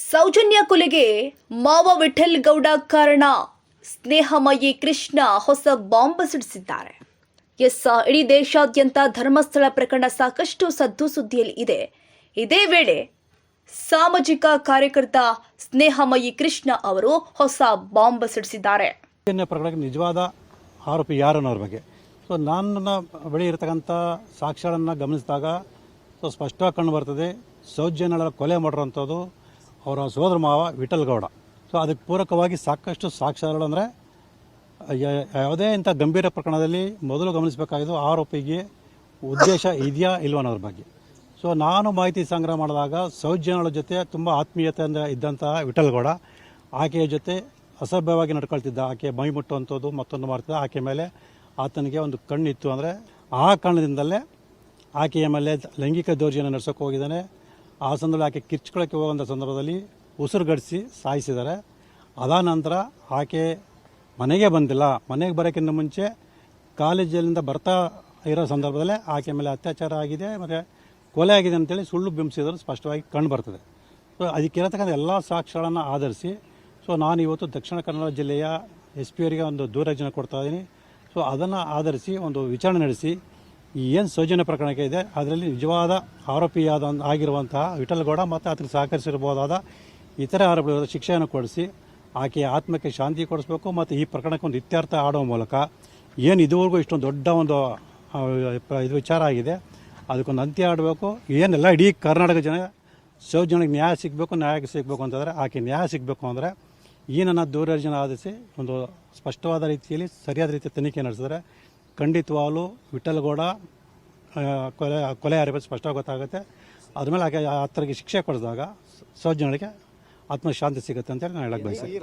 ಸೌಜನ್ಯ ಕೊಲೆಗೆ ಮಾವ ವಿಠಲ್ ಗೌಡ ಕಾರಣ. ಸ್ನೇಹಮಯಿ ಕೃಷ್ಣ ಹೊಸ ಬಾಂಬ್ ಸಿಡಿಸಿದ್ದಾರೆ. ಎಸ್, ಇಡೀ ದೇಶಾದ್ಯಂತ ಧರ್ಮಸ್ಥಳ ಪ್ರಕರಣ ಸಾಕಷ್ಟು ಸದ್ದು ಸುದ್ದಿಯಲ್ಲಿ ಇದೆ. ಇದೇ ವೇಳೆ ಸಾಮಾಜಿಕ ಕಾರ್ಯಕರ್ತ ಸ್ನೇಹಮಯಿ ಕೃಷ್ಣ ಅವರು ಹೊಸ ಬಾಂಬ್ ಸಿಡಿಸಿದ್ದಾರೆ. ಪ್ರಕರಣಕ್ಕೆ ನಿಜವಾದ ಆರೋಪಿ ಯಾರು ಅನ್ನೋರ ಬಗ್ಗೆ. ಸೊ ನನ್ನ ಬಳಿ ಇರತಕ್ಕಂಥ ಸಾಕ್ಷ್ಯಗಳನ್ನು ಗಮನಿಸಿದಾಗ ಸೊ ಸ್ಪಷ್ಟವಾಗಿ ಕಂಡು ಬರ್ತದೆ ಸೌಜನ್ಯಗಳ ಕೊಲೆ ಮಾಡಿರೋಂಥದ್ದು ಅವರ ಸೋದರ ಮಾವ ವಿಠಲ್ ಗೌಡ ಸೊ ಅದಕ್ಕೆ ಪೂರಕವಾಗಿ ಸಾಕಷ್ಟು ಸಾಕ್ಷ್ಯಗಳು ಅಂದರೆ ಯಾವುದೇ ಇಂಥ ಗಂಭೀರ ಪ್ರಕರಣದಲ್ಲಿ ಮೊದಲು ಗಮನಿಸಬೇಕಾಗಿದ್ದು ಆರೋಪಿಗೆ ಉದ್ದೇಶ ಇದೆಯಾ ಇಲ್ವ ಅನ್ನೋದ್ರ ಬಗ್ಗೆ. ಸೊ ನಾನು ಮಾಹಿತಿ ಸಂಗ್ರಹ ಮಾಡಿದಾಗ ಸೌಜನ್ಯಗಳ ಜೊತೆ ತುಂಬ ಆತ್ಮೀಯತೆಯಿಂದ ಇದ್ದಂತಹ ವಿಠಲ್ಗೌಡ, ಆಕೆಯ ಜೊತೆ ಅಸಭ್ಯವಾಗಿ ನಡ್ಕೊಳ್ತಿದ್ದ. ಆಕೆ ಮೈ ಮುಟ್ಟುವಂಥದ್ದು ಮತ್ತೊಂದು ಮಾಡ್ತಿದ್ದ. ಆಕೆ ಮೇಲೆ ಆತನಿಗೆ ಒಂದು ಕಣ್ಣಿತ್ತು ಅಂದರೆ, ಆ ಕಾರಣದಿಂದಲೇ ಆಕೆಯ ಮೇಲೆ ಲೈಂಗಿಕ ದೌರ್ಜನ್ಯ ನಡೆಸೋಕೆ ಹೋಗಿದ್ದಾನೆ. ಆ ಸಂದರ್ಭದಲ್ಲಿ ಆಕೆ ಕಿರ್ಚ್ಕೊಳಕ್ಕೆ ಹೋಗುವಂಥ ಸಂದರ್ಭದಲ್ಲಿ ಉಸಿರುಗಡಿಸಿ ಸಾಯಿಸಿದ್ದಾರೆ. ಅದಾದ ನಂತರ ಆಕೆ ಮನೆಗೆ ಬಂದಿಲ್ಲ. ಮನೆಗೆ ಬರೋಕ್ಕಿಂತ ಮುಂಚೆ ಕಾಲೇಜಲ್ಲಿಂದ ಬರ್ತಾ ಇರೋ ಸಂದರ್ಭದಲ್ಲೇ ಆಕೆ ಮೇಲೆ ಅತ್ಯಾಚಾರ ಆಗಿದೆ ಮತ್ತು ಕೊಲೆ ಆಗಿದೆ ಅಂತೇಳಿ ಸುಳ್ಳು ಬಿಂಬಿಸಿದ್ರು. ಸ್ಪಷ್ಟವಾಗಿ ಕಂಡು ಬರ್ತದೆ. ಸೊ ಅದಕ್ಕಿರತಕ್ಕಂಥ ಎಲ್ಲ ಸಾಕ್ಷ್ಯಗಳನ್ನು ಆಧರಿಸಿ ಸೊ ನಾನು ಇವತ್ತು ದಕ್ಷಿಣ ಕನ್ನಡ ಜಿಲ್ಲೆಯ ಎಸ್ ಪಿ ಅವರಿಗೆ ಒಂದು ದೂರಜನ ಕೊಡ್ತಾ ಇದ್ದೀನಿ. ಸೊ ಅದನ್ನು ಆಧರಿಸಿ ಒಂದು ವಿಚಾರಣೆ ನಡೆಸಿ ಏನು ಸೌಜನ್ಯ ಪ್ರಕರಣಕ್ಕೆ ಇದೆ, ಅದರಲ್ಲಿ ನಿಜವಾದ ಆರೋಪಿಯಾದ ಆಗಿರುವಂತಹ ವಿಠಲ್ಗೌಡ ಮತ್ತು ಅದಕ್ಕೆ ಸಹಕರಿಸಿರಬಹುದಾದ ಇತರ ಆರೋಪಿಗಳ ಶಿಕ್ಷೆಯನ್ನು ಕೊಡಿಸಿ ಆಕೆಯ ಆತ್ಮಕ್ಕೆ ಶಾಂತಿ ಕೊಡಿಸ್ಬೇಕು ಮತ್ತು ಈ ಪ್ರಕರಣಕ್ಕೆ ಒಂದು ಇತ್ಯರ್ಥ ಆಡುವ ಮೂಲಕ ಏನು ಇದುವರೆಗೂ ಇಷ್ಟೊಂದು ದೊಡ್ಡ ಒಂದು ಇದು ವಿಚಾರ ಆಗಿದೆ, ಅದಕ್ಕೊಂದು ಅಂತ್ಯ ಆಡಬೇಕು. ಏನೆಲ್ಲ ಇಡೀ ಕರ್ನಾಟಕ ಜನ ಸೌಜನ್ಯಕ್ಕೆ ನ್ಯಾಯ ಸಿಗಬೇಕು, ನ್ಯಾಯಕ್ಕೆ ಸಿಗಬೇಕು ಅಂತಂದರೆ ಆಕೆ ನ್ಯಾಯ ಸಿಗಬೇಕು ಅಂದರೆ ಈ ನನ್ನ ಜನ ಆಧರಿಸಿ ಒಂದು ಸ್ಪಷ್ಟವಾದ ರೀತಿಯಲ್ಲಿ ಸರಿಯಾದ ರೀತಿಯ ತನಿಖೆ ನಡೆಸಿದ್ರೆ ಖಂಡಿತವಾಗಲು ವಿಠಲ್ಗೌಡ ಕೊಲೆ ಕೊಲೆ ಯಾರ ಸ್ಪಷ್ಟವಾಗಿ ಗೊತ್ತಾಗುತ್ತೆ. ಅದ್ಮೇಲೆ ಆಕೆ ಆತರಿಗೆ ಶಿಕ್ಷೆ ಕೊಡಿಸಿದಾಗ ಸಜ್ಜನಿಗೆ ಆತ್ಮಶಾಂತಿ ಸಿಗುತ್ತೆ ಅಂತೇಳಿ ನಾನು ಹೇಳಕ್ಕೆ ಬಯಸ್ತೀನಿ.